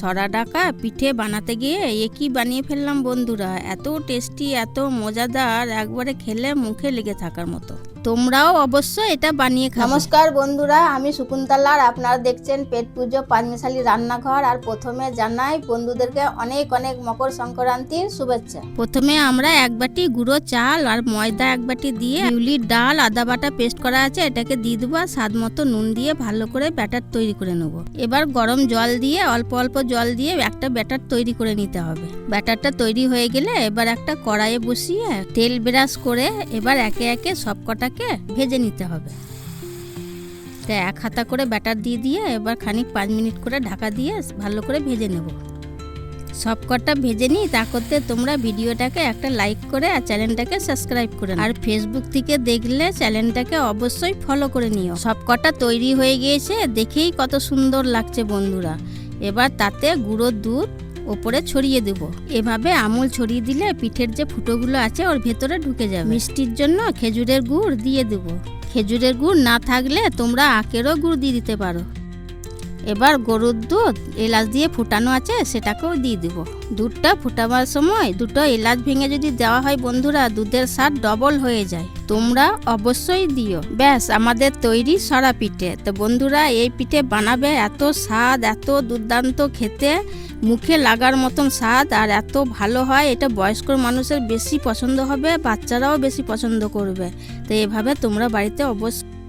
সরা ডাকা পিঠে বানাতে গিয়ে একই বানিয়ে ফেললাম বন্ধুরা? এত টেস্টি এত মজাদার, একবারে খেলে মুখে লেগে থাকার মতো। তোমরাও অবশ্য এটা বানিয়ে খাও নমস্কার বন্ধুরা আমি শকুন্তলা আর আপনারা দেখছেন পেট পুজো পাঁচমিশালি রান্নাঘর। আর প্রথমে জানাই বন্ধুদেরকে অনেক অনেক মকর সংক্রান্তির শুভেচ্ছা। প্রথমে আমরা এক বাটি গুঁড়ো চাল আর ময়দা এক বাটি দিয়ে বিউলির ডাল আদা বাটা পেস্ট করা আছে এটাকে দিয়ে দেবো আর স্বাদ মতো নুন দিয়ে ভালো করে ব্যাটার তৈরি করে নেব। এবার গরম জল দিয়ে অল্প অল্প জল দিয়ে একটা ব্যাটার তৈরি করে নিতে হবে। ব্যাটারটা তৈরি হয়ে গেলে এবার একটা কড়াইয়ে বসিয়ে তেল ব্রাশ করে এবার একে একে সব কটাকে ভেজে নিতে হবে। তা এক হাতা করে ব্যাটার দিয়ে দিয়ে এবার খানিক পাঁচ মিনিট করে ঢাকা দিয়ে ভালো করে ভেজে নেব। সব কটা ভেজে নিই, তা করতে তোমরা ভিডিওটাকে একটা লাইক করে আর চ্যানেলটাকে সাবস্ক্রাইব করে আর ফেসবুক থেকে দেখলে চ্যানেলটাকে অবশ্যই ফলো করে নিও। সব কটা তৈরি হয়ে গিয়েছে, দেখেই কত সুন্দর লাগছে বন্ধুরা। এবার তাতে গুঁড়ো দুধ ওপরে ছড়িয়ে দেবো। এভাবে আমুল ছড়িয়ে দিলে পিঠের যে ফুটোগুলো আছে ওর ভেতরে ঢুকে যাবে। মিষ্টির জন্য খেজুরের গুড় দিয়ে দেবো। খেজুরের গুড় না থাকলে তোমরা আখেরও গুড় দিয়ে দিতে পারো। এবার গরুর দুধ এলাচ দিয়ে ফুটানো আছে, সেটাকেও দিয়ে দিব। দুধটা ফুটাবার সময় দুটো এলাচ ভেঙে যদি দেওয়া হয় বন্ধুরা, দুধের স্বাদ ডবল হয়ে যায়। তোমরা অবশ্যই দিও। ব্যাস, আমাদের তৈরি সরা পিঠে। তো বন্ধুরা, এই পিঠে বানাবে এত স্বাদ, এত দুর্দান্ত খেতে, মুখে লাগার মতন স্বাদ, আর এত ভালো হয়, এটা বয়স্ক মানুষের বেশি পছন্দ হবে, বাচ্চারাও বেশি পছন্দ করবে। তো এভাবে তোমরা বাড়িতে অবশ্যই